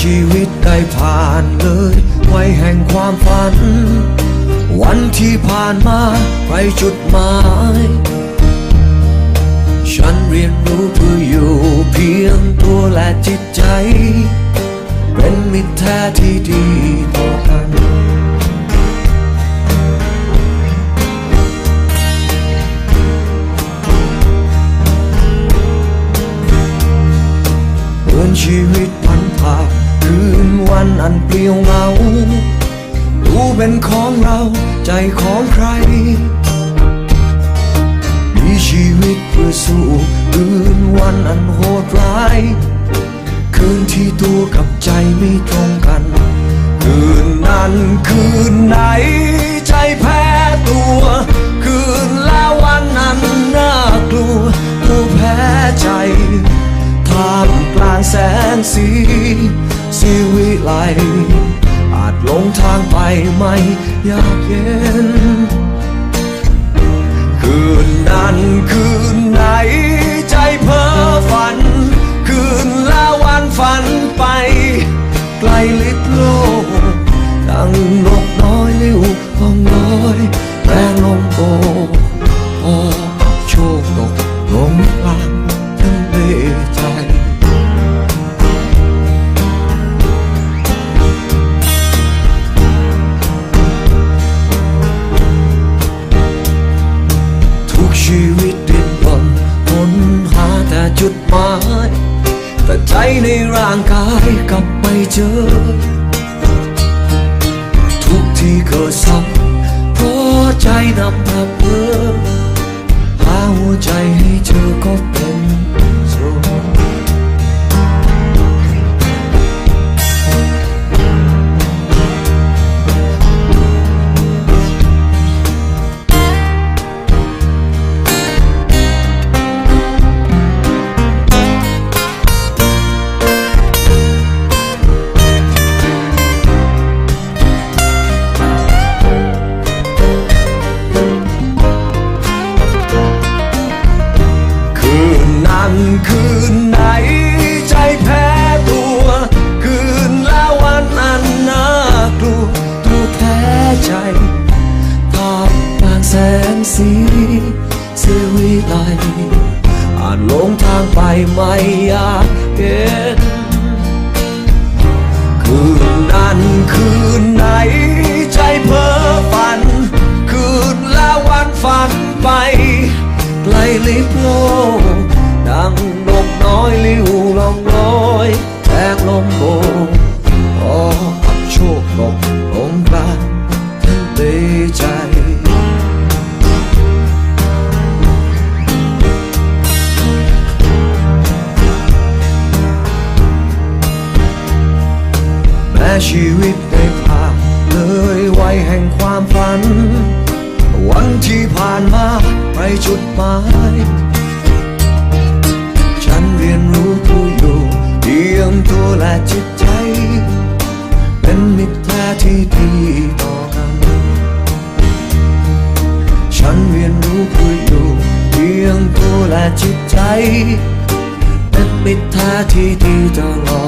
ชีวิตได้ผ่านเลยไวแห่งความฝัน วันที่ผ่านมาไปจุดหมาย ฉันเรียนรู้เพื่ออยู่เพียงตัวและจิตใจ เป็นมิตรแท้ที่ดีต่อกัน วันเปลี่ยวเงา ดูเป็นของเราใจของใคร มีชีวิตเพื่อสู้คืนวันอันโหดร้าย คืนที่ตัวกับใจไม่ตรงกัน คืนนั้นคืนไหน ใจแพ้ตัว คืนแล้ววันนั้นน่ากลัวตัวแพ้ใจท่ามกลางแสงสี สีวิไลอาจหลงทางไปไม่อยากเย็นคืนนั้น ชีวิตดิ้นรนค้นหาแต่จุดหมาย แต่ใจในร่างกายกลับไม่เจอ ทุกที่เกิดซ้ำเพราะใจนำพาเพอหาหัวใจให้เจอก็เป็ อยากเห็น คืนนั้นคืนไหน ใจเพ้อฝัน คืนและววันฝันไปไกลลิบโลกดังนกน้อยลิ้วลองลอยแทงลม ชีวิตได้ผ่านเลยวัยแห่งความฝัน วันที่ผ่านมาไปจุดหมาย ฉันเรียนรู้ผู้อยู่เพียงตัวและจิตใจ เป็นมิตรแท้ที่ดีต่อกัน ฉันเรียนรู้ผู้อยู่เพียงตัวและจิตใจ เป็นมิตรแท้ที่ดีตลอด